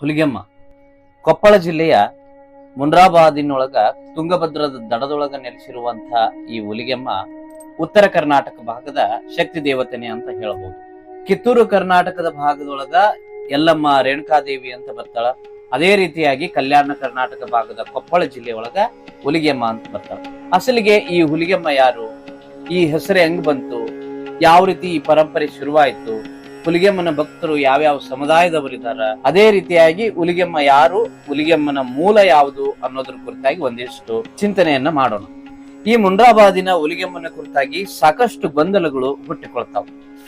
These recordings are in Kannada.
ಹುಲಿಗೆಮ್ಮ. ಕೊಪ್ಪಳ ಜಿಲ್ಲೆಯ ಮುನ್ರಾಬಾದಿನೊಳಗ ತುಂಗಭದ್ರದ ದಡದೊಳಗ ನೆಲೆಸಿರುವಂತಹ ಈ ಹುಲಿಗೆಮ್ಮ ಉತ್ತರ ಕರ್ನಾಟಕ ಭಾಗದ ಶಕ್ತಿ ದೇವತೆನೆ ಅಂತ ಹೇಳಬಹುದು ಕಿತ್ತೂರು ಕರ್ನಾಟಕದ ಭಾಗದೊಳಗ ಎಲ್ಲಮ್ಮ ರೇಣುಕಾದೇವಿ ಅಂತ ಬರ್ತಾಳ. ಅದೇ ರೀತಿಯಾಗಿ ಕಲ್ಯಾಣ ಕರ್ನಾಟಕ ಭಾಗದ ಕೊಪ್ಪಳ ಜಿಲ್ಲೆಯೊಳಗ ಹುಲಿಗೆಮ್ಮ ಅಂತ ಬರ್ತಾಳ. ಅಸಲಿಗೆ ಈ ಹುಲಿಗೆಮ್ಮ ಯಾರು? ಈ ಹೆಸರು ಹೆಂಗ್ ಬಂತು? ಯಾವ ರೀತಿ ಈ ಪರಂಪರೆ ಶುರುವಾಯಿತು? ಹುಲಿಗೆಮ್ಮನ ಭಕ್ತರು ಯಾವ್ಯಾವ ಸಮುದಾಯದವರಿದ್ದಾರೆ, ಅದೇ ರೀತಿಯಾಗಿ ಹುಲಿಗೆಮ್ಮ ಯಾರು, ಹುಲಿಗೆಮ್ಮನ ಮೂಲ ಯಾವುದು ಅನ್ನೋದ್ರ ಕುರಿತಾಗಿ ಒಂದಿಷ್ಟು ಚಿಂತನೆಯನ್ನ ಮಾಡೋಣ. ಈ ಮುಂಡ್ರಾಬಾದಿನ ಹುಲಿಗೆಮ್ಮನ ಕುರಿತಾಗಿ ಸಾಕಷ್ಟು ಗೊಂದಲಗಳು ಹುಟ್ಟಿಕೊಳ್ತಾವ.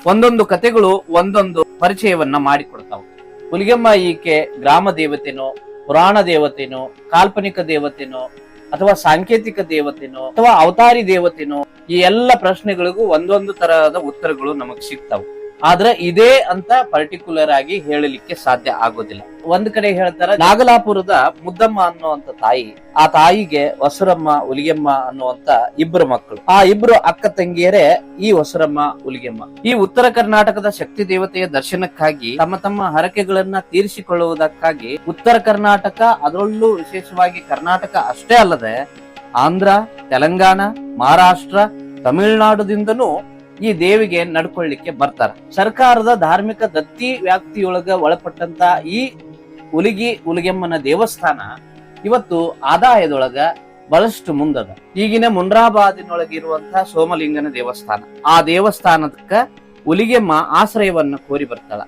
ಒಂದೊಂದು ಕತೆಗಳು ಒಂದೊಂದು ಪರಿಚಯವನ್ನ ಮಾಡಿಕೊಡ್ತಾವ. ಹುಲಿಗೆಮ್ಮ ಈಕೆ ಗ್ರಾಮ ದೇವತೆನೋ, ಪುರಾಣ ದೇವತೆನೋ, ಕಾಲ್ಪನಿಕ ದೇವತೆನೋ, ಅಥವಾ ಸಾಂಕೇತಿಕ ದೇವತೆನೋ, ಅಥವಾ ಅವತಾರಿ ದೇವತೆನೋ, ಈ ಎಲ್ಲ ಪ್ರಶ್ನೆಗಳಿಗೂ ಒಂದೊಂದು ತರಹದ ಉತ್ತರಗಳು ನಮಗ್ ಸಿಗ್ತಾವ. ಆದ್ರೆ ಇದೇ ಅಂತ ಪರ್ಟಿಕ್ಯುಲರ್ ಆಗಿ ಹೇಳಲಿಕ್ಕೆ ಸಾಧ್ಯ ಆಗೋದಿಲ್ಲ. ಒಂದ್ ಕಡೆ ಹೇಳ್ತಾರೆ, ನಾಗಲಾಪುರದ ಮುದ್ದಮ್ಮ ಅನ್ನುವಂತ ತಾಯಿ, ಆ ತಾಯಿಗೆ ಹೊಸರಮ್ಮ ಹುಲಿಗೆಮ್ಮ ಅನ್ನುವಂತ ಇಬ್ಬರು ಮಕ್ಕಳು. ಆ ಇಬ್ರು ಅಕ್ಕ ತಂಗಿಯರೇ ಈ ಹೊಸರಮ್ಮ ಹುಲಿಗೆಮ್ಮ ಈ ಉತ್ತರ ಕರ್ನಾಟಕದ ಶಕ್ತಿ ದೇವತೆಯ ದರ್ಶನಕ್ಕಾಗಿ ತಮ್ಮ ತಮ್ಮ ಹರಕೆಗಳನ್ನ ತೀರಿಸಿಕೊಳ್ಳುವುದಕ್ಕಾಗಿ ಉತ್ತರ ಕರ್ನಾಟಕ, ಅದರಲ್ಲೂ ವಿಶೇಷವಾಗಿ ಕರ್ನಾಟಕ ಅಷ್ಟೇ ಅಲ್ಲದೆ ಆಂಧ್ರ, ತೆಲಂಗಾಣ, ಮಹಾರಾಷ್ಟ್ರ, ತಮಿಳುನಾಡುದಿಂದನೂ ಈ ದೇವಿಗೆ ನಡ್ಕೊಳ್ಳಿಕ್ಕೆ ಬರ್ತಾರ. ಸರ್ಕಾರದ ಧಾರ್ಮಿಕ ದತ್ತಿ ವ್ಯಾಪ್ತಿಯೊಳಗ ಒಳಪಟ್ಟಂತ ಈ ಹುಲಿಗಿ ಉಲಿಗೆಮ್ಮನ ದೇವಸ್ಥಾನ ಇವತ್ತು ಆದಾಯದೊಳಗ ಬಹಳಷ್ಟು ಮುಂದದ. ಈಗಿನ ಮುನ್ರಾಬಾದಿನೊಳಗಿರುವಂತಹ ಸೋಮಲಿಂಗನ ದೇವಸ್ಥಾನ. ಆ ದೇವಸ್ಥಾನಕ್ಕ ಉಲಿಗೆಮ್ಮ ಆಶ್ರಯವನ್ನ ಕೋರಿ ಬರ್ತಾಳ.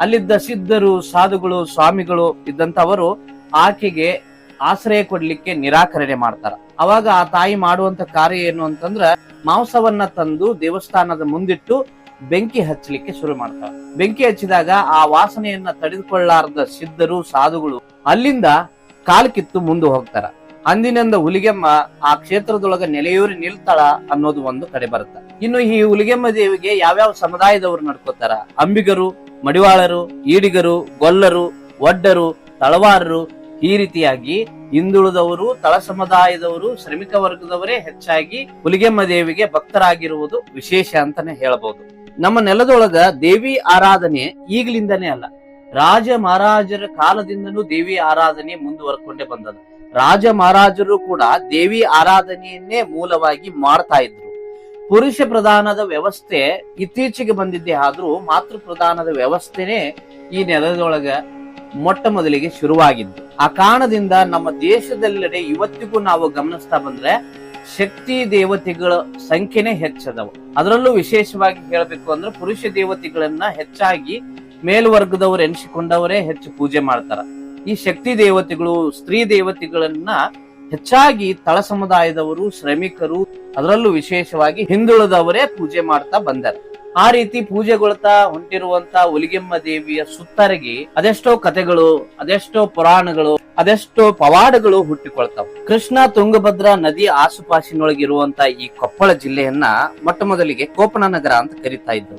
ಅಲ್ಲಿದ್ದ ಸಿದ್ಧರು, ಸಾಧುಗಳು, ಸ್ವಾಮಿಗಳು ಇದ್ದಂತವರು ಆಕೆಗೆ ಆಶ್ರಯ ಕೊಡ್ಲಿಕ್ಕೆ ನಿರಾಕರಣೆ ಮಾಡ್ತಾರ. ಅವಾಗ ಆ ತಾಯಿ ಮಾಡುವಂತ ಕಾರ್ಯ ಏನು ಅಂತಂದ್ರ ಮಾಂಸವನ್ನ ತಂದು ದೇವಸ್ಥಾನದ ಮುಂದಿಟ್ಟು ಬೆಂಕಿ ಹಚ್ಚಲಿಕ್ಕೆ ಶುರು ಮಾಡ್ತಾರ. ಬೆಂಕಿ ಹಚ್ಚಿದಾಗ ಆ ವಾಸನೆಯನ್ನ ತಡೆದುಕೊಳ್ಳಾರದ ಸಿದ್ಧರು, ಸಾಧುಗಳು ಅಲ್ಲಿಂದ ಕಾಲ್ ಕಿತ್ತು ಮುಂದೆ ಹೋಗ್ತಾರ. ಅಂದಿನಿಂದ ಹುಲಿಗೆಮ್ಮ ಆ ಕ್ಷೇತ್ರದೊಳಗ ನೆಲೆಯೂರಿ ನಿಲ್ತಾಳ ಅನ್ನೋದು ಒಂದು ಕಡೆ ಬರುತ್ತೆ. ಇನ್ನು ಈ ಹುಲಿಗೆಮ್ಮ ದೇವಿಗೆ ಯಾವ್ಯಾವ ಸಮುದಾಯದವರು ನಡ್ಕೋತಾರ? ಅಂಬಿಗರು, ಮಡಿವಾಳರು, ಈಡಿಗರು, ಗೊಲ್ಲರು, ಒಡ್ಡರು, ತಳವಾರರು ಈ ರೀತಿಯಾಗಿ ಹಿಂದುಳಿದವರು, ತಳ ಸಮುದಾಯದವರು, ಶ್ರಮಿಕ ವರ್ಗದವರೇ ಹೆಚ್ಚಾಗಿ ಹುಲಿಗೆಮ್ಮ ದೇವಿಗೆ ಭಕ್ತರಾಗಿರುವುದು ವಿಶೇಷ ಅಂತಾನೆ ಹೇಳಬಹುದು ನಮ್ಮ ನೆಲದೊಳಗ ದೇವಿ ಆರಾಧನೆ ಈಗಲಿಂದನೇ ಅಲ್ಲ. ರಾಜ ಮಹಾರಾಜರ ಕಾಲದಿಂದನೂ ದೇವಿ ಆರಾಧನೆ ಮುಂದುವರ್ಕೊಂಡೇ ಬಂದದ ರಾಜ ಮಹಾರಾಜರು ಕೂಡ ದೇವಿ ಆರಾಧನೆಯನ್ನೇ ಮೂಲವಾಗಿ ಮಾಡ್ತಾ ಇದ್ರು. ಪುರುಷ ಪ್ರಧಾನದ ವ್ಯವಸ್ಥೆ ಇತ್ತೀಚೆಗೆ ಬಂದಿದ್ದೇ ಆದ್ರೂ ಮಾತೃ ಪ್ರಧಾನದ ವ್ಯವಸ್ಥೆನೇ ಈ ನೆಲದೊಳಗ ಮೊಟ್ಟ ಮೊದಲಿಗೆ ಶುರುವಾಗಿದ್ದು. ಆ ಕಾರಣದಿಂದ ನಮ್ಮ ದೇಶದೆಲ್ಲೆಡೆ ಇವತ್ತಿಗೂ ನಾವು ಗಮನಿಸ್ತಾ ಬಂದ್ರೆ ಶಕ್ತಿ ದೇವತೆಗಳ ಸಂಖ್ಯೆನೇ ಹೆಚ್ಚದವು. ಅದರಲ್ಲೂ ವಿಶೇಷವಾಗಿ ಹೇಳಬೇಕು ಅಂದ್ರೆ ಪುರುಷ ದೇವತೆಗಳನ್ನ ಹೆಚ್ಚಾಗಿ ಮೇಲ್ವರ್ಗದವರು ಎನಿಸಿಕೊಂಡವರೇ ಹೆಚ್ಚು ಪೂಜೆ ಮಾಡ್ತಾರ. ಈ ಶಕ್ತಿ ದೇವತೆಗಳು, ಸ್ತ್ರೀ ದೇವತೆಗಳನ್ನ ಹೆಚ್ಚಾಗಿ ತಳ ಸಮುದಾಯದವರು, ಶ್ರಮಿಕರು, ಅದರಲ್ಲೂ ವಿಶೇಷವಾಗಿ ಹಿಂದುಳಿದವರೇ ಪೂಜೆ ಮಾಡ್ತಾ ಬಂದಾರ. ಆ ರೀತಿ ಪೂಜೆಗೊಳ್ತಾ ಹೊಂಟಿರುವಂತ ಹುಲಿಗೆಮ್ಮ ದೇವಿಯ ಸುತ್ತರಗಿ ಅದೆಷ್ಟೋ ಕಥೆಗಳು, ಅದೆಷ್ಟೋ ಪುರಾಣಗಳು, ಅದೆಷ್ಟೋ ಪವಾಡಗಳು ಹುಟ್ಟಿಕೊಳ್ತಾವ. ಕೃಷ್ಣ ತುಂಗಭದ್ರಾ ನದಿ ಆಸುಪಾಸಿನೊಳಗಿರುವಂತ ಈ ಕೊಪ್ಪಳ ಜಿಲ್ಲೆಯನ್ನ ಮೊಟ್ಟ ಮೊದಲಿಗೆ ನಗರ ಅಂತ ಕರಿತಾ ಇದ್ರು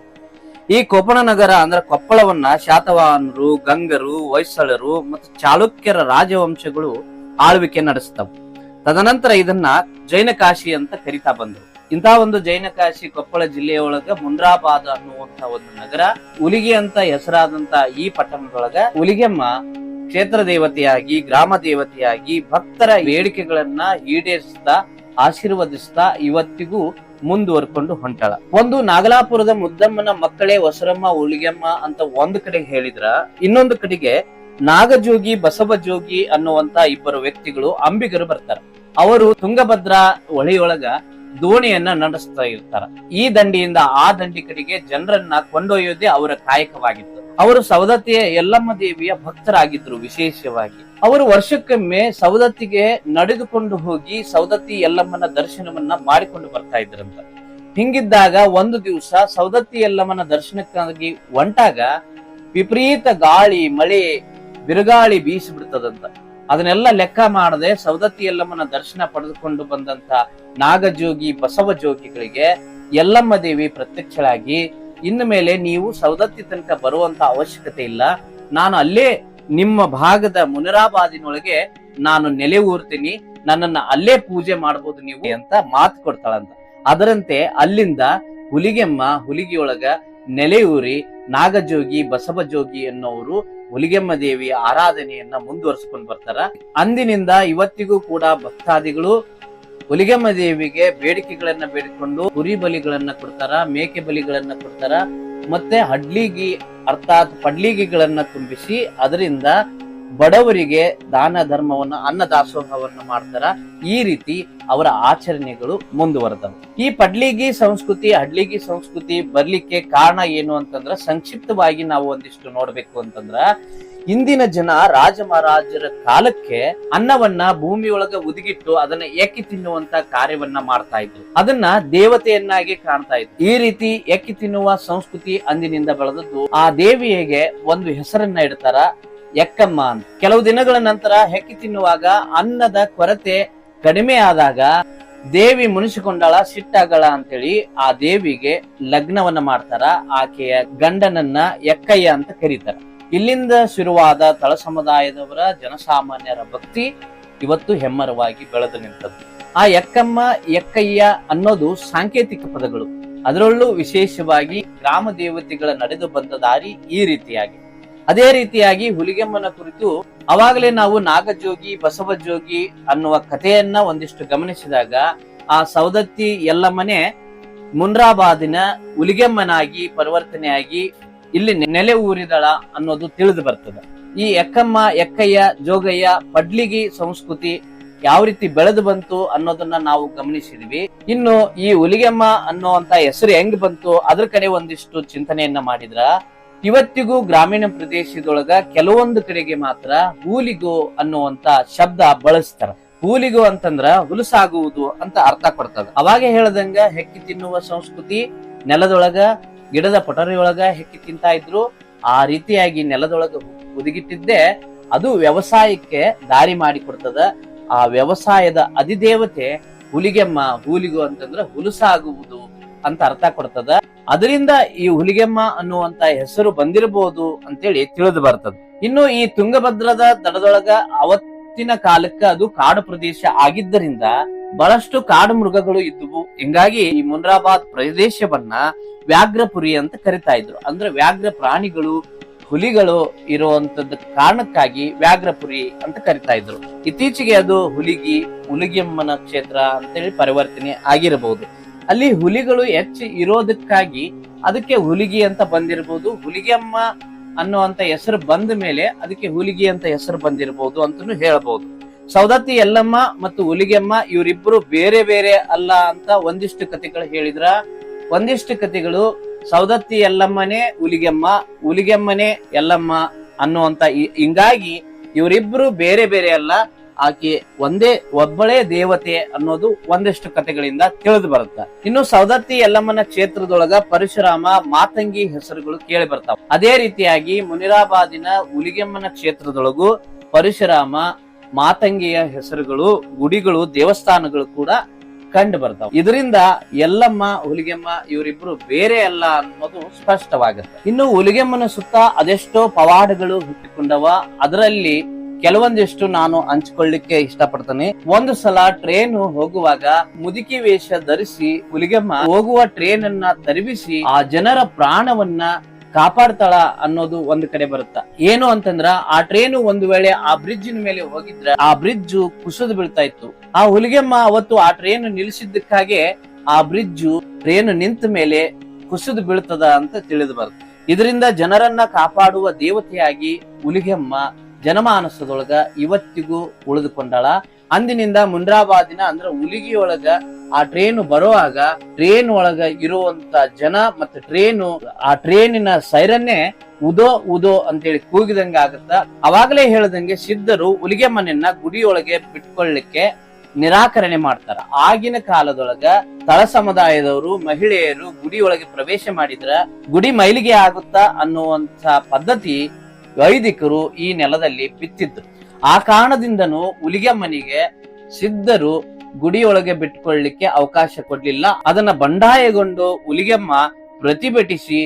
ಈ ಕೊಪ್ಪಳ ನಗರ ಅಂದ್ರೆ ಕೊಪ್ಪಳವನ್ನ ಶಾತವಾಹನರು, ಗಂಗರು, ಹೊಯ್ಸಳರು ಮತ್ತು ಚಾಲುಕ್ಯರ ರಾಜವಂಶಗಳು ಆಳ್ವಿಕೆ ನಡೆಸ್ತವು. ತದನಂತರ ಇದನ್ನ ಜೈನ ಅಂತ ಕರಿತಾ ಬಂದ್ರು. ಇಂಥ ಒಂದು ಜೈನ ಕಾಶಿ ಕೊಪ್ಪಳ ಜಿಲ್ಲೆಯೊಳಗ ಮುಂಡ್ರಾಬಾದ್ ಅನ್ನುವಂತ ಒಂದು ನಗರ ಹುಲಿಗೆ ಅಂತ ಹೆಸರಾದಂತ ಈ ಪಟ್ಟಣದೊಳಗ ಹುಲಿಗೆಮ್ಮ ಕ್ಷೇತ್ರ ದೇವತೆಯಾಗಿ, ಗ್ರಾಮ ದೇವತೆಯಾಗಿ ಭಕ್ತರ ಬೇಡಿಕೆಗಳನ್ನ ಈಡೇರಿಸ್ತಾ, ಆಶೀರ್ವದಿಸ್ತಾ ಇವತ್ತಿಗೂ ಮುಂದುವರ್ಕೊಂಡು ಹೊಂಟಾಳ. ಒಂದು ನಾಗಲಾಪುರದ ಮುದ್ದಮ್ಮನ ಮಕ್ಕಳೇ ಹೊಸರಮ್ಮ ಹುಲಿಗೆಮ್ಮ ಅಂತ ಒಂದು ಕಡೆ ಹೇಳಿದ್ರ, ಇನ್ನೊಂದು ಕಡೆಗೆ ನಾಗಜೋಗಿ, ಬಸವಜೋಗಿ ಅನ್ನುವಂತ ಇಬ್ಬರು ವ್ಯಕ್ತಿಗಳು ಅಂಬಿಗರು ಬರ್ತಾರ. ಅವರು ತುಂಗಭದ್ರಾ ಹೊಳೆಯೊಳಗ ದೋಣಿಯನ್ನ ನಡೆಸ್ತಾ ಇರ್ತಾರ. ಈ ದಂಡಿಯಿಂದ ಆ ದಂಡಿ ಕಡೆಗೆ ಜನರನ್ನ ಕೊಂಡೊಯ್ಯೋದೇ ಅವರ ಕಾಯಕವಾಗಿತ್ತು. ಅವರು ಸವದತ್ತಿಯ ಯಲ್ಲಮ್ಮ ದೇವಿಯ ಭಕ್ತರಾಗಿದ್ರು ವಿಶೇಷವಾಗಿ. ಅವರು ವರ್ಷಕ್ಕೊಮ್ಮೆ ಸವದತ್ತಿಗೆ ನಡೆದುಕೊಂಡು ಹೋಗಿ ಸವದತ್ತಿ ಯಲ್ಲಮ್ಮನ ದರ್ಶನವನ್ನ ಮಾಡಿಕೊಂಡು ಬರ್ತಾ ಇದ್ರಂತ. ಹಿಂಗಿದ್ದಾಗ ಒಂದು ದಿವಸ ಸವದತ್ತಿ ಯಲ್ಲಮ್ಮನ ದರ್ಶನಕ್ಕಾಗಿ ಹೊಂಟಾಗ ವಿಪರೀತ ಗಾಳಿ, ಮಳೆ, ಬಿರುಗಾಳಿ ಬೀಸಿ ಬಿಡ್ತದಂತ ಅದನ್ನೆಲ್ಲ ಲೆಕ್ಕ ಮಾಡದೆ ಸವದತ್ತಿ ಯಲ್ಲಮ್ಮನ ದರ್ಶನ ಪಡೆದುಕೊಂಡು ಬಂದಂತ ನಾಗಜೋಗಿ, ಬಸವ ಜೋಗಿಗಳಿಗೆ ಯಲ್ಲಮ್ಮ ದೇವಿ ಪ್ರತ್ಯಕ್ಷಳಾಗಿ, ಇನ್ನು ಮೇಲೆ ನೀವು ಸವದತ್ತಿ ತನಕ ಬರುವಂತ ಅವಶ್ಯಕತೆ ಇಲ್ಲ. ನಾನು ಅಲ್ಲೇ ನಿಮ್ಮ ಭಾಗದ ಮುನಿರಾಬಾದಿನೊಳಗೆ ನಾನು ನೆಲೆ ಊರ್ತೀನಿ. ನನ್ನನ್ನ ಅಲ್ಲೇ ಪೂಜೆ ಮಾಡಬಹುದು ನೀವು ಅಂತ ಮಾತು ಕೊಡ್ತಾಳಂತ. ಅದರಂತೆ ಅಲ್ಲಿಂದ ಹುಲಿಗೆಮ್ಮ, ಹುಲಿಗಿಯೊಳಗ ನೆಲೆಯೂರಿ ನಾಗಜೋಗಿ ಬಸವಜೋಗಿ ಅನ್ನೋರು ಹುಲಿಗೆಮ್ಮ ದೇವಿಯ ಆರಾಧನೆಯನ್ನ ಮುಂದುವರಿಸಿಕೊಂಡು ಬರ್ತಾರ. ಅಂದಿನಿಂದ ಇವತ್ತಿಗೂ ಕೂಡ ಭಕ್ತಾದಿಗಳು ಹುಲಿಗೆಮ್ಮ ದೇವಿಗೆ ಬೇಡಿಕೆಗಳನ್ನ ಬೇಡಿಕೊಂಡು ಕುರಿ ಬಲಿಗಳನ್ನ ಕೊಡ್ತಾರ, ಮೇಕೆ ಬಲಿಗಳನ್ನ ಕೊಡ್ತಾರ, ಮತ್ತೆ ಹಡ್ಲಿಗಿ ಅರ್ಥಾತ್ ಪಡ್ಲಿಗಿಗಳನ್ನ ತುಂಬಿಸಿ ಅದರಿಂದ ಬಡವರಿಗೆ ದಾನ ಧರ್ಮವನ್ನ ಅನ್ನ ದಾಸೋಹವನ್ನು ಮಾಡ್ತಾರ. ಈ ರೀತಿ ಅವರ ಆಚರಣೆಗಳು ಮುಂದುವರೆದವು. ಈ ಪಡ್ಲಿಗಿ ಸಂಸ್ಕೃತಿ, ಹಡ್ಲಿಗಿ ಸಂಸ್ಕೃತಿ ಬರ್ಲಿಕ್ಕೆ ಕಾರಣ ಏನು ಅಂತಂದ್ರ, ಸಂಕ್ಷಿಪ್ತವಾಗಿ ನಾವು ಒಂದಿಷ್ಟು ನೋಡ್ಬೇಕು ಅಂತಂದ್ರ ಇಂದಿನ ಜನ ರಾಜ ಮಹಾರಾಜರ ಕಾಲಕ್ಕೆ ಅನ್ನವನ್ನ ಭೂಮಿಯೊಳಗ ಉದುಗಿಟ್ಟು ಅದನ್ನ ಎಕ್ಕಿ ತಿನ್ನುವಂತ ಕಾರ್ಯವನ್ನ ಮಾಡ್ತಾ ಇದ್ರು. ಅದನ್ನ ದೇವತೆಯನ್ನಾಗಿ ಕಾಣ್ತಾ ಇದ್ರು. ಈ ರೀತಿ ಎಕ್ಕಿ ತಿನ್ನುವ ಸಂಸ್ಕೃತಿ ಅಂದಿನಿಂದ ಬೆಳೆದದ್ದು ಆ ದೇವಿಯಗೆ ಒಂದು ಹೆಸರನ್ನ ಇಡ್ತಾರ. ಎಕ್ಕಮ್ಮ ಅಂತ. ಕೆಲವು ದಿನಗಳ ನಂತರ ಹೆಕ್ಕಿ ತಿನ್ನುವಾಗ ಅನ್ನದ ಕೊರತೆ ಕಡಿಮೆ ಆದಾಗ ದೇವಿ ಮುನಿಸಿಕೊಂಡಾಳ ಸಿಟ್ಟಾಗಳ ಅಂತೇಳಿ ಆ ದೇವಿಗೆ ಲಗ್ನವನ್ನ ಮಾಡ್ತಾರ. ಆಕೆಯ ಗಂಡನನ್ನ ಎಕ್ಕಯ್ಯ ಅಂತ ಕರೀತಾರ. ಇಲ್ಲಿಂದ ಶುರುವಾದ ತಳ ಸಮುದಾಯದವರ ಜನಸಾಮಾನ್ಯರ ಭಕ್ತಿ ಇವತ್ತು ಹೆಮ್ಮರವಾಗಿ ಬೆಳೆದು ನಿಂತದ್ದು. ಆ ಎಕ್ಕಮ್ಮ, ಎಕ್ಕಯ್ಯ ಅನ್ನೋದು ಸಾಂಕೇತಿಕ ಪದಗಳು. ಅದರಲ್ಲೂ ವಿಶೇಷವಾಗಿ ಗ್ರಾಮ ದೇವತೆಗಳ ನಡೆದು ಬಂದ ದಾರಿ ಈ ರೀತಿಯಾಗಿ ಅದೇ ರೀತಿಯಾಗಿ ಹುಲಿಗೆಮ್ಮನ ಕುರಿತು ಅವಾಗಲೇ ನಾವು ನಾಗಜೋಗಿ ಬಸವಜೋಗಿ ಅನ್ನುವ ಕಥೆಯನ್ನ ಒಂದಿಷ್ಟು ಗಮನಿಸಿದಾಗ ಆ ಸೌದತ್ತಿ ಎಲ್ಲಮ್ಮನೆ ಮುನ್ರಾಬಾದಿನ ಹುಲಿಗೆಮ್ಮನಾಗಿ ಪರಿವರ್ತನೆಯಾಗಿ ಇಲ್ಲಿ ನೆಲೆ ಊರಿದಳ ಅನ್ನೋದು ತಿಳಿದು ಬರ್ತದೆ. ಈ ಎಕ್ಕಮ್ಮ, ಎಕ್ಕಯ್ಯ, ಜೋಗಯ್ಯ ಪಡ್ಲಿಗಿ ಸಂಸ್ಕೃತಿ ಯಾವ ರೀತಿ ಬೆಳೆದು ಬಂತು ಅನ್ನೋದನ್ನ ನಾವು ಗಮನಿಸಿದ್ವಿ. ಇನ್ನು ಈ ಹುಲಿಗೆಮ್ಮ ಅನ್ನುವಂತ ಹೆಸರು ಹೆಂಗ್ ಬಂತು ಅದ್ರ ಕಡೆ ಒಂದಿಷ್ಟು ಚಿಂತನೆಯನ್ನ ಮಾಡಿದ್ರ ಇವತ್ತಿಗೂ ಗ್ರಾಮೀಣ ಪ್ರದೇಶದೊಳಗ ಕೆಲವೊಂದು ಕಡೆಗೆ ಮಾತ್ರ ಹೂಲಿಗೋ ಅನ್ನುವಂತ ಶಬ್ದ ಬಳಸ್ತಾರ. ಹೂಲಿಗೋ ಅಂತಂದ್ರ ಹುಲಸಾಗುವುದು ಅಂತ ಅರ್ಥ ಕೊಡ್ತದ. ಅವಾಗ ಹೇಳದಂಗ ಹೆಕ್ಕಿ ತಿನ್ನುವ ಸಂಸ್ಕೃತಿ ನೆಲದೊಳಗ, ಗಿಡದ ಪಟರಿಯೊಳಗ ಹೆಕ್ಕಿ ತಿಂತಾ ಇದ್ರು, ಆ ರೀತಿಯಾಗಿ ನೆಲದೊಳಗ ಹುದುಗಿಟ್ಟಿದ್ದೆ, ಅದು ವ್ಯವಸಾಯಕ್ಕೆ ದಾರಿ ಮಾಡಿ ಕೊಡ್ತದ. ಆ ವ್ಯವಸಾಯದ ಅಧಿದೇವತೆ ಹುಲಿಗೆಮ್ಮ, ಹೂಲಿಗೋ ಅಂತಂದ್ರ ಹುಲಸಾಗುವುದು ಅಂತ ಅರ್ಥ ಕೊಡ್ತದ. ಅದರಿಂದ ಈ ಹುಲಿಗೆಮ್ಮ ಅನ್ನುವಂತ ಹೆಸರು ಬಂದಿರಬಹುದು ಅಂತೇಳಿ ತಿಳಿದು ಬರ್ತದ. ಇನ್ನು ಈ ತುಂಗಭದ್ರದ ದಡದೊಳಗ ಅವತ್ತಿನ ಕಾಲಕ್ಕೆ ಅದು ಕಾಡು ಪ್ರದೇಶ ಆಗಿದ್ದರಿಂದ ಬಹಳಷ್ಟು ಕಾಡು ಮೃಗಗಳು ಇದ್ದುವು. ಹಿಂಗಾಗಿ ಈ ಮುನ್ರಾಬಾದ್ ಪ್ರದೇಶವನ್ನ ವ್ಯಾಘ್ರಪುರಿ ಅಂತ ಕರಿತಾ ಇದ್ರು. ಅಂದ್ರೆ ವ್ಯಾಘ್ರ ಪ್ರಾಣಿಗಳು, ಹುಲಿಗಳು ಇರುವಂತದ ಕಾರಣಕ್ಕಾಗಿ ವ್ಯಾಘ್ರಪುರಿ ಅಂತ ಕರಿತಾ ಇದ್ರು. ಇತ್ತೀಚೆಗೆ ಅದು ಹುಲಿಗಿ, ಹುಲಿಗೆಮ್ಮನ ಕ್ಷೇತ್ರ ಅಂತೇಳಿ ಪರಿವರ್ತನೆ ಆಗಿರಬಹುದು. ಅಲ್ಲಿ ಹುಲಿಗಳು ಹೆಚ್ಚು ಇರೋದಕ್ಕಾಗಿ ಅದಕ್ಕೆ ಹುಲಿಗಿ ಅಂತ ಬಂದಿರಬಹುದು ಹುಲಿಗೆಮ್ಮ ಅನ್ನುವಂತ ಹೆಸರು ಬಂದ ಮೇಲೆ ಅದಕ್ಕೆ ಹುಲಿಗಿ ಅಂತ ಹೆಸರು ಬಂದಿರಬಹುದು ಅಂತಾನು ಹೇಳಬಹುದು ಸೌದತ್ತಿ ಯಲ್ಲಮ್ಮ ಮತ್ತು ಹುಲಿಗೆಮ್ಮ ಇವರಿಬ್ಬರು ಬೇರೆ ಬೇರೆ ಅಲ್ಲ ಅಂತ ಒಂದಿಷ್ಟು ಕಥೆಗಳು ಹೇಳಿದ್ರ. ಒಂದಿಷ್ಟು ಕಥೆಗಳು ಸೌದತ್ತಿ ಯಲ್ಲಮ್ಮನೇ ಹುಲಿಗೆಮ್ಮ, ಹುಲಿಗೆಮ್ಮನೇ ಯಲ್ಲಮ್ಮ ಅನ್ನುವಂತ ಹಿಂಗಾಗಿ ಇವರಿಬ್ರು ಬೇರೆ ಬೇರೆ ಅಲ್ಲ. ಆಕೆ ಒಂದೇ ಒಬ್ಬಳೇ ದೇವತೆ ಅನ್ನೋದು ಒಂದಿಷ್ಟು ಕಥೆಗಳಿಂದ ತಿಳಿದು ಬರುತ್ತ. ಇನ್ನು ಸೌದತ್ತಿ ಯಲ್ಲಮ್ಮನ ಕ್ಷೇತ್ರದೊಳಗ ಪರಶುರಾಮ ಮಾತಂಗಿ ಹೆಸರುಗಳು ಕೇಳಿ ಬರ್ತಾವ. ಅದೇ ರೀತಿಯಾಗಿ ಮುನಿರಾಬಾದಿನ ಹುಲಿಗೆಮ್ಮನ ಕ್ಷೇತ್ರದೊಳಗೂ ಪರಶುರಾಮ ಮಾತಂಗಿಯ ಹೆಸರುಗಳು, ಗುಡಿಗಳು, ದೇವಸ್ಥಾನಗಳು ಕೂಡ ಕಂಡು ಬರ್ತಾವ. ಇದರಿಂದ ಎಲ್ಲಮ್ಮ ಹುಲಿಗೆಮ್ಮ ಇವರಿಬ್ರು ಬೇರೆ ಅಲ್ಲ ಅನ್ನೋದು ಸ್ಪಷ್ಟವಾಗುತ್ತೆ. ಇನ್ನು ಹುಲಿಗೆಮ್ಮನ ಸುತ್ತ ಅದೆಷ್ಟೋ ಪವಾಡಗಳು ಹುಟ್ಟಿಕೊಂಡವ. ಅದರಲ್ಲಿ ಕೆಲವೊಂದಿಷ್ಟು ನಾನು ಹಂಚ್ಕೊಳ್ಳಿಕ್ಕೆ ಇಷ್ಟಪಡ್ತೇನೆ. ಒಂದು ಸಲ ಟ್ರೈನ್ ಹೋಗುವಾಗ ಮುದುಕಿ ವೇಷ ಧರಿಸಿ ಹುಲಿಗೆಮ್ಮ ಹೋಗುವ ಟ್ರೈನ್ ಅನ್ನ ತರಿಬಿಸಿ ಆ ಜನರ ಪ್ರಾಣವನ್ನ ಕಾಪಾಡ್ತಾಳ ಅನ್ನೋದು ಒಂದು ಕಡೆ ಬರುತ್ತ. ಏನು ಅಂತಂದ್ರ ಆ ಟ್ರೇನು ಒಂದು ವೇಳೆ ಆ ಬ್ರಿಡ್ಜ್ ಮೇಲೆ ಹೋಗಿದ್ರ ಆ ಬ್ರಿಡ್ಜ್ ಕುಸಿದು ಬೀಳ್ತಾ ಇತ್ತು ಆ ಹುಲಿಗೆಮ್ಮ ಅವತ್ತು ಆ ಟ್ರೈನ್ ನಿಲ್ಲಿಸಿದ್ದಕ್ಕಾಗೆ ಆ ಬ್ರಿಡ್ಜ್ ಟ್ರೈನ್ ನಿಂತ ಮೇಲೆ ಕುಸಿದು ಬೀಳ್ತದ ಅಂತ ತಿಳಿದು ಬರುತ್ತೆ. ಇದರಿಂದ ಜನರನ್ನ ಕಾಪಾಡುವ ದೇವತೆಯಾಗಿ ಹುಲಿಗೆಮ್ಮ ಜನಮಾನಸದೊಳಗ ಇವತ್ತಿಗೂ ಉಳಿದುಕೊಂಡಾಳ. ಅಂದಿನಿಂದ ಮುಂದ್ರಾಬಾದಿನ ಅಂದ್ರ ಉಲಿಗಿಯೊಳಗ ಆ ಟ್ರೇನ್ ಬರುವಾಗ ಟ್ರೇನ್ ಒಳಗ ಇರುವಂತ ಜನ ಮತ್ತೆ ಟ್ರೇನು ಆ ಟ್ರೇನಿನ ಸೈರನ್ನೇ ಉದೋ ಉದೋ ಅಂತೇಳಿ ಕೂಗಿದಂಗ ಆಗತ್ತ. ಅವಾಗಲೇ ಹೇಳ್ದಂಗೆ ಸಿದ್ಧರು ಉಲಿಗೆ ಮನೆಯನ್ನ ಗುಡಿಯೊಳಗೆ ಬಿಟ್ಕೊಳ್ಳಿಕ್ಕೆ ನಿರಾಕರಣೆ ಮಾಡ್ತಾರ. ಆಗಿನ ಕಾಲದೊಳಗ ತಳ ಸಮುದಾಯದವರು, ಮಹಿಳೆಯರು ಗುಡಿಯೊಳಗೆ ಪ್ರವೇಶ ಮಾಡಿದ್ರ ಗುಡಿ ಮೈಲಿಗೆ ಆಗುತ್ತಾ ಅನ್ನುವಂತ ಪದ್ಧತಿ ವೈದಿಕರು ಈ ನೆಲದಲ್ಲಿ ಬಿತ್ತಿದ್ರು ಆ ಕಾರಣದಿಂದನೂ ಉಲಿಗೆಮ್ಮನಿಗೆ ಸಿದ್ಧರು ಗುಡಿಯೊಳಗೆ ಬಿಟ್ಕೊಳ್ಳಿಕ್ಕೆ ಅವಕಾಶ ಕೊಡ್ಲಿಲ್ಲ. ಅದನ್ನ ಬಂಡಾಯಗೊಂಡು ಹುಲಿಗೆಮ್ಮ ಪ್ರತಿಭಟಿಸಿ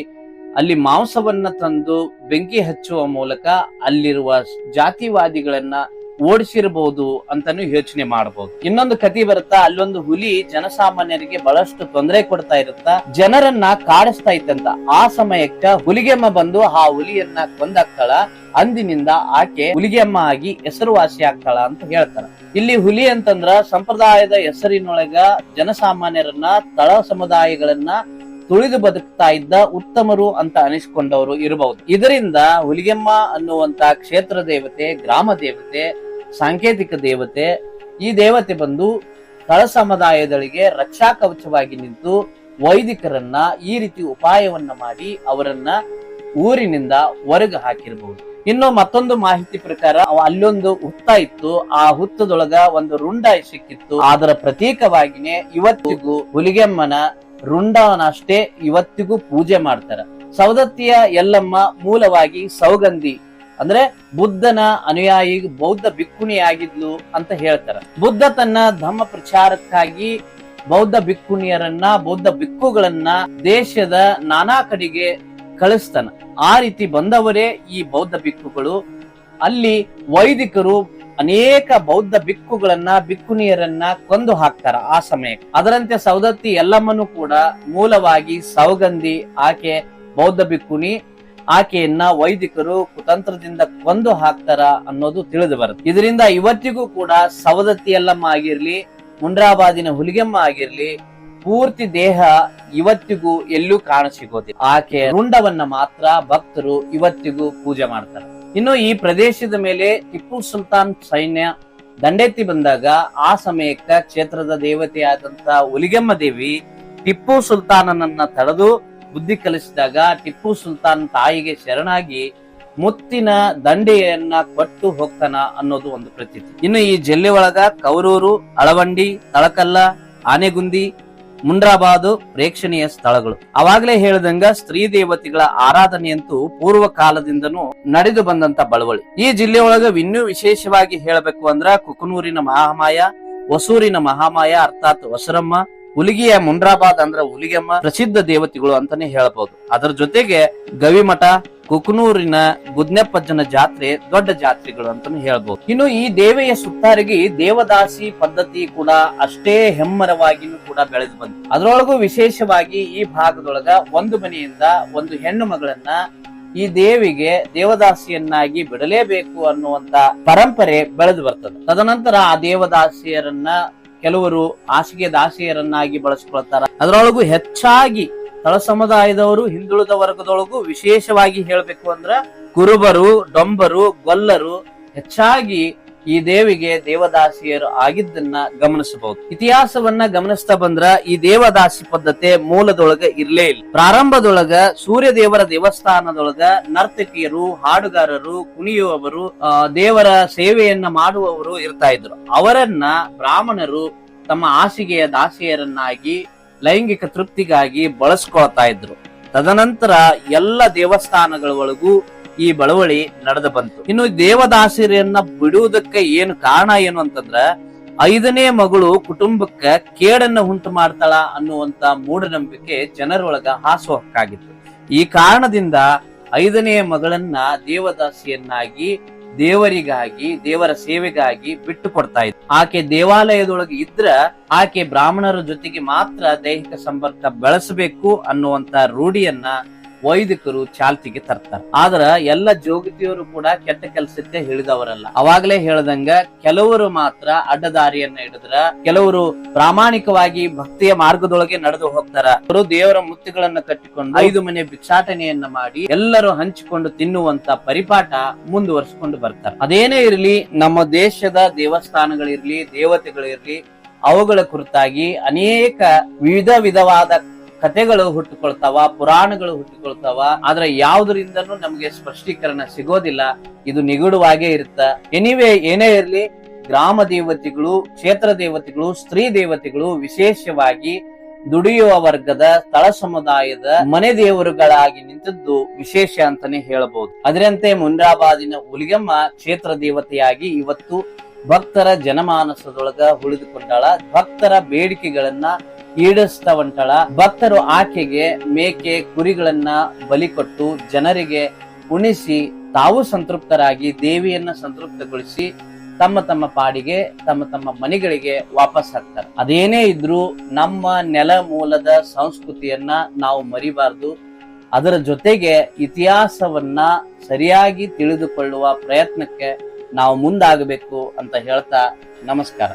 ಅಲ್ಲಿ ಮಾಂಸವನ್ನ ತಂದು ಬೆಂಕಿ ಹಚ್ಚುವ ಮೂಲಕ ಅಲ್ಲಿರುವ ಜಾತಿವಾದಿಗಳನ್ನ ಓಡಿಸಿರಬಹುದು ಅಂತಾನು ಯೋಚನೆ ಮಾಡಬಹುದು ಇನ್ನೊಂದು ಕತಿ ಬರುತ್ತಾ, ಅಲ್ಲೊಂದು ಹುಲಿ ಜನಸಾಮಾನ್ಯರಿಗೆ ಬಹಳಷ್ಟು ತೊಂದರೆ ಕೊಡ್ತಾ ಇರುತ್ತಾ, ಜನರನ್ನ ಕಾಡಿಸ್ತಾ ಇತ್ತಂತ ಆ ಸಮಯಕ್ಕ ಹುಲಿಗೆಮ್ಮ ಬಂದು ಆ ಹುಲಿಯನ್ನ ಕೊಂದಾಕ್ತಾಳ. ಅಂದಿನಿಂದ ಆಕೆ ಹುಲಿಗೆಮ್ಮ ಆಗಿ ಹೆಸರುವಾಸಿ ಆಗ್ತಾಳ ಅಂತ ಹೇಳ್ತಾರ ಇಲ್ಲಿ ಹುಲಿ ಅಂತಂದ್ರ ಸಂಪ್ರದಾಯದ ಹೆಸರಿನೊಳಗ ಜನಸಾಮಾನ್ಯರನ್ನ, ತಳ ಸಮುದಾಯಗಳನ್ನ ತುಳಿದು ಬದುಕ್ತಾ ಇದ್ದ ಉತ್ತಮರು ಅಂತ ಅನಿಸ್ಕೊಂಡವರು ಇರಬಹುದು. ಇದರಿಂದ ಹುಲಿಗೆಮ್ಮ ಅನ್ನುವಂತ ಕ್ಷೇತ್ರ ದೇವತೆ, ಗ್ರಾಮ ದೇವತೆ, ಸಾಂಕೇತಿಕ ದೇವತೆ, ಈ ದೇವತೆ ಬಂದು ತಳ ಸಮುದಾಯದೊಳಗೆ ರಕ್ಷಾ ಕವಚವಾಗಿ ನಿಂತು ವೈದಿಕರನ್ನ ಈ ರೀತಿ ಉಪಾಯವನ್ನ ಮಾಡಿ ಅವರನ್ನ ಊರಿನಿಂದ ಹೊರಗೆ ಹಾಕಿರಬಹುದು. ಇನ್ನು ಮತ್ತೊಂದು ಮಾಹಿತಿ ಪ್ರಕಾರ ಅಲ್ಲೊಂದು ಹುತ್ತ ಇತ್ತು. ಆ ಹುತ್ತದೊಳಗ ಒಂದು ರುಂಡ ಸಿಕ್ಕಿತ್ತು ಅದರ ಪ್ರತೀಕವಾಗಿನೇ ಇವತ್ತಿಗೂ ಹುಲಿಗೆಮ್ಮನ ರುಂಡವನಷ್ಟೇ ಇವತ್ತಿಗೂ ಪೂಜೆ ಮಾಡ್ತಾರ. ಸೌದತ್ತಿಯ ಎಲ್ಲಮ್ಮ ಮೂಲವಾಗಿ ಸೌಗಂಧಿ, ಅಂದ್ರೆ ಬುದ್ಧನ ಅನುಯಾಯಿ, ಬೌದ್ಧ ಭಿಕ್ಕುಣಿಯಾಗಿದ್ಲು ಅಂತ ಹೇಳ್ತಾರ. ಬುದ್ಧ ತನ್ನ ಧರ್ಮ ಪ್ರಚಾರಕ್ಕಾಗಿ ಬೌದ್ಧ ಭಿಕ್ಕುಣಿಯರನ್ನ, ಬೌದ್ಧ ಭಿಕ್ಕುಗಳನ್ನ ದೇಶದ ನಾನಾ ಕಡೆಗೆ ಕಳಿಸ್ತಾನ. ಆ ರೀತಿ ಬಂದವರೇ ಈ ಬೌದ್ಧ ಭಿಕ್ಕುಗಳು. ಅಲ್ಲಿ ವೈದಿಕರು ಅನೇಕ ಬೌದ್ಧ ಬಿಕ್ಕುಗಳನ್ನ ಬಿಕ್ಕುನಿಯರನ್ನ ಕೊಂದು ಹಾಕ್ತಾರ ಆ ಸಮಯಕ್ಕೆ. ಅದರಂತೆ ಸೌದತ್ತಿ ಎಲ್ಲಮ್ಮನು ಕೂಡ ಮೂಲವಾಗಿ ಸೌಗಂಧಿ ಆಕೆ ಬೌದ್ಧ ಬಿಕ್ಕುನಿ ಆಕೆಯನ್ನ ವೈದಿಕರು ಕುತಂತ್ರದಿಂದ ಕೊಂದು ಹಾಕ್ತಾರ ಅನ್ನೋದು ತಿಳಿದು ಬರುತ್ತೆ. ಇದರಿಂದ ಇವತ್ತಿಗೂ ಕೂಡ ಸವದತ್ತಿ ಎಲ್ಲಮ್ಮ ಆಗಿರ್ಲಿ, ಮುಂಡ್ರಾಬಾದಿನ ಹುಲಿಗೆಮ್ಮ ಆಗಿರ್ಲಿ, ಪೂರ್ತಿ ದೇಹ ಇವತ್ತಿಗೂ ಎಲ್ಲೂ ಕಾಣಸಿಗೋದಿಲ್ಲ ಆಕೆ ರುಂಡವನ್ನ ಮಾತ್ರ ಭಕ್ತರು ಇವತ್ತಿಗೂ ಪೂಜೆ ಮಾಡ್ತಾರೆ. ಇನ್ನು ಈ ಪ್ರದೇಶದ ಮೇಲೆ ಟಿಪ್ಪು ಸುಲ್ತಾನ್ ಸೈನ್ಯ ದಂಡೆತ್ತಿ ಬಂದಾಗ ಆ ಸಮಯಕ್ಕ ಕ್ಷೇತ್ರದ ದೇವತೆಯಾದಂತ ಹುಲಿಗೆಮ್ಮ ದೇವಿ ಟಿಪ್ಪು ಸುಲ್ತಾನನನ್ನ ತಡೆದು ಬುದ್ಧಿ ಕಲಿಸಿದಾಗ ಟಿಪ್ಪು ಸುಲ್ತಾನ್ ತಾಯಿಗೆ ಶರಣಾಗಿ ಮುತ್ತಿನ ದಂಡೆಯನ್ನ ಕೊಟ್ಟು ಹೋಗ್ತಾನ ಅನ್ನೋದು ಒಂದು ಪ್ರತೀತಿ. ಇನ್ನು ಈ ಜಿಲ್ಲೆ ಒಳಗ ಕೌರೂರು, ಅಳವಂಡಿ, ತಳಕಲ್ಲ, ಆನೆಗುಂದಿ ಮುಂಡ್ರಾಬಾದು ಪ್ರೇಕ್ಷಣೀಯ ಸ್ಥಳಗಳು. ಅವಾಗಲೇ ಹೇಳಿದಂಗ ಸ್ತ್ರೀ ದೇವತೆಗಳ ಆರಾಧನೆಯಂತೂ ಪೂರ್ವ ಕಾಲದಿಂದನೂ ನಡೆದು ಬಂದಂತ ಬಳವಳಿ. ಈ ಜಿಲ್ಲೆಯೊಳಗ ಇನ್ನೂ ವಿಶೇಷವಾಗಿ ಹೇಳಬೇಕು ಅಂದ್ರ ಕುಕನೂರಿನ ಮಹಾಮಾಯ, ಹೊಸೂರಿನ ಮಹಾಮಾಯ, ಅರ್ಥಾತ್ ವಸರಮ್ಮ ಹುಲಿಗೆಯ ಮುಂಡ್ರಾಬಾದ್ ಅಂದ್ರ ಹುಲಿಗೆಮ್ಮ ಪ್ರಸಿದ್ಧ ದೇವತೆಗಳು ಅಂತಾನೆ ಹೇಳಬಹುದು ಅದರ ಜೊತೆಗೆ ಗವಿಮಠ ಕುಕನೂರಿನ ಗುದ್ನೆಪ್ಪಜ್ಜನ ಜಾತ್ರೆ ದೊಡ್ಡ ಜಾತ್ರೆಗಳು ಅಂತಾನು ಹೇಳ್ಬಹುದು ಇನ್ನು ಈ ದೇವೆಯ ಸುತ್ತಾರಿಗೆ ದೇವದಾಸಿ ಪದ್ಧತಿ ಕೂಡ ಅಷ್ಟೇ ಹೆಮ್ಮರವಾಗಿನೂ ಕೂಡ ಬೆಳೆದು ಬಂತು ಅದರೊಳಗೂ ವಿಶೇಷವಾಗಿ ಈ ಭಾಗದೊಳಗ ಒಂದು ಮನೆಯಿಂದ ಒಂದು ಹೆಣ್ಣು ಮಗಳನ್ನ ಈ ದೇವಿಗೆ ದೇವದಾಸಿಯನ್ನಾಗಿ ಬಿಡಲೇಬೇಕು ಅನ್ನುವಂತ ಪರಂಪರೆ ಬೆಳೆದು ಬರ್ತದೆ. ತದನಂತರ ಆ ದೇವದಾಸಿಯರನ್ನ ಕೆಲವರು ಹಾಸಿಗೆ ದಾಸಿಯರನ್ನಾಗಿ ಬಳಸ್ಕೊಳ್ತಾರ. ಅದರೊಳಗೂ ಹೆಚ್ಚಾಗಿ ತಳ ಸಮುದಾಯದವರು ಹಿಂದುಳಿದ ವರ್ಗದೊಳಗೂ ವಿಶೇಷವಾಗಿ ಹೇಳಬೇಕು ಅಂದ್ರ ಕುರುಬರು, ಡೊಂಬರು, ಗೊಲ್ಲರು ಹೆಚ್ಚಾಗಿ ಈ ದೇವಿಗೆ ದೇವದಾಸಿಯರು ಆಗಿದ್ದನ್ನ ಗಮನಿಸಬಹುದು. ಇತಿಹಾಸವನ್ನ ಗಮನಿಸ್ತಾ ಬಂದ್ರ ಈ ದೇವದಾಸಿ ಪದ್ಧತಿ ಮೂಲದೊಳಗ ಇರ್ಲೇ ಇಲ್ಲ. ಪ್ರಾರಂಭದೊಳಗ ಸೂರ್ಯ ದೇವರ ದೇವಸ್ಥಾನದೊಳಗ ನರ್ತಕಿಯರು, ಹಾಡುಗಾರರು, ಕುಣಿಯುವವರು ದೇವರ ಸೇವೆಯನ್ನ ಮಾಡುವವರು ಇರ್ತಾ ಇದ್ರು. ಅವರನ್ನ ಬ್ರಾಹ್ಮಣರು ತಮ್ಮ ಹಾಸಿಗೆಯ ದಾಸಿಯರನ್ನಾಗಿ ಲೈಂಗಿಕ ತೃಪ್ತಿಗಾಗಿ ಬಳಸ್ಕೊಳ್ತಾ ಇದ್ರು. ತದನಂತರ ಎಲ್ಲ ದೇವಸ್ಥಾನಗಳ ಒಳಗೂ ಈ ಬಳವಳಿ ನಡೆದು ಬಂತು. ಇನ್ನು ದೇವದಾಸಿರಿಯನ್ನ ಬಿಡುವುದಕ್ಕೆ ಏನು ಕಾರಣ ಏನು ಅಂತಂದ್ರ, ಐದನೇ ಮಗಳು ಕುಟುಂಬಕ್ಕೆ ಕೇಡನ್ನ ಉಂಟು ಮಾಡ್ತಾಳ ಅನ್ನುವಂತ ಮೂಢನಂಬಿಕೆ ಜನರೊಳಗ ಹಾಸುಹಕ್ಕಾಗಿತ್ತು. ಈ ಕಾರಣದಿಂದ ಐದನೇ ಮಗಳನ್ನ ದೇವದಾಸಿಯನ್ನಾಗಿ ದೇವರಿಗಾಗಿ, ದೇವರ ಸೇವೆಗಾಗಿ ಬಿಟ್ಟು ಕೊಡ್ತಾ ಇದ್ರು ಆಕೆ ದೇವಾಲಯದೊಳಗೆ ಇದ್ರ ಆಕೆ ಬ್ರಾಹ್ಮಣರ ಜೊತೆಗೆ ಮಾತ್ರ ದೈಹಿಕ ಸಂಪರ್ಕ ಬೆಳೆಸಬೇಕು ಅನ್ನುವಂತ ರೂಢಿಯನ್ನ ವೈದಿಕರು ಚಾಲ್ತಿಗೆ ತರ್ತಾರೆ. ಆದ್ರ ಎಲ್ಲ ಜೋಗತಿಯವರು ಕೂಡ ಕೆಟ್ಟ ಕೆಲಸಕ್ಕೆ ಹಿಡಿದವರಲ್ಲ. ಅವಾಗಲೇ ಹೇಳ್ದಂಗ ಕೆಲವರು ಮಾತ್ರ ಅಡ್ಡದಾರಿಯನ್ನ ಹಿಡಿದ್ರ, ಕೆಲವರು ಪ್ರಾಮಾಣಿಕವಾಗಿ ಭಕ್ತಿಯ ಮಾರ್ಗದೊಳಗೆ ನಡೆದು ಹೋಗ್ತಾರ. ಅವರು ದೇವರ ಮುತ್ತುಗಳನ್ನ ಕಟ್ಟಿಕೊಂಡು ಐದು ಮನೆ ಭಿಕ್ಷಾಟನೆಯನ್ನ ಮಾಡಿ ಎಲ್ಲರೂ ಹಂಚಿಕೊಂಡು ತಿನ್ನುವಂತ ಪರಿಪಾಠ ಮುಂದುವರಿಸಿಕೊಂಡು ಬರ್ತಾರೆ. ಅದೇನೇ ಇರಲಿ, ನಮ್ಮ ದೇಶದ ದೇವಸ್ಥಾನಗಳಿರ್ಲಿ, ದೇವತೆಗಳಿರ್ಲಿ, ಅವುಗಳ ಕುರಿತಾಗಿ ಅನೇಕ ವಿವಿಧ ವಿಧವಾದ ಕಥೆಗಳು ಹುಟ್ಟುಕೊಳ್ತಾವ, ಪುರಾಣಗಳು ಹುಟ್ಟಿಕೊಳ್ತಾವ, ಆದ್ರೆ ಯಾವ್ದರಿಂದನು ನಮ್ಗೆ ಸ್ಪಷ್ಟೀಕರಣ ಸಿಗೋದಿಲ್ಲ. ಇದು ನಿಗೂಢವಾಗೇ ಇರುತ್ತ. ಎನಿವೇ ಏನೇ ಇರಲಿ, ಗ್ರಾಮ ದೇವತೆಗಳು, ಕ್ಷೇತ್ರ ದೇವತೆಗಳು, ಸ್ತ್ರೀ ದೇವತೆಗಳು ವಿಶೇಷವಾಗಿ ದುಡಿಯುವ ವರ್ಗದ, ಸ್ಥಳ ಸಮುದಾಯದ ಮನೆ ದೇವರುಗಳಾಗಿ ನಿಂತದ್ದು ವಿಶೇಷ ಅಂತಾನೆ ಹೇಳಬಹುದು ಅದರಂತೆ ಮುನ್ರಾಬಾದಿನ ಹುಲಿಗಮ್ಮ ಕ್ಷೇತ್ರ ದೇವತೆಯಾಗಿ ಇವತ್ತು ಭಕ್ತರ ಜನಮಾನಸದೊಳಗ ಉಳಿದುಕೊಂಡಾಳ. ಭಕ್ತರ ಬೇಡಿಕೆಗಳನ್ನ ಈಡೇರಿಸ್ತಾ ಹೊಂಟಾಳ ಭಕ್ತರು ಆಕೆಗೆ ಮೇಕೆ ಕುರಿಗಳನ್ನ ಬಲಿಕೊಟ್ಟು ಜನರಿಗೆ ಉಣಿಸಿ ತಾವು ಸಂತೃಪ್ತರಾಗಿ ದೇವಿಯನ್ನ ಸಂತೃಪ್ತಗೊಳಿಸಿ ತಮ್ಮ ತಮ್ಮ ಪಾಡಿಗೆ, ತಮ್ಮ ತಮ್ಮ ಮನೆಗಳಿಗೆ ವಾಪಸ್ ಆಗ್ತಾರೆ. ಅದೇನೇ ಇದ್ರೂ ನಮ್ಮ ನೆಲ ಮೂಲದ ಸಂಸ್ಕೃತಿಯನ್ನ ನಾವು ಮರಿಬಾರ್ದು. ಅದರ ಜೊತೆಗೆ ಇತಿಹಾಸವನ್ನ ಸರಿಯಾಗಿ ತಿಳಿದುಕೊಳ್ಳುವ ಪ್ರಯತ್ನಕ್ಕೆ ನಾವು ಮುಂದಾಗಬೇಕು ಅಂತ ಹೇಳ್ತಾ ನಮಸ್ಕಾರ.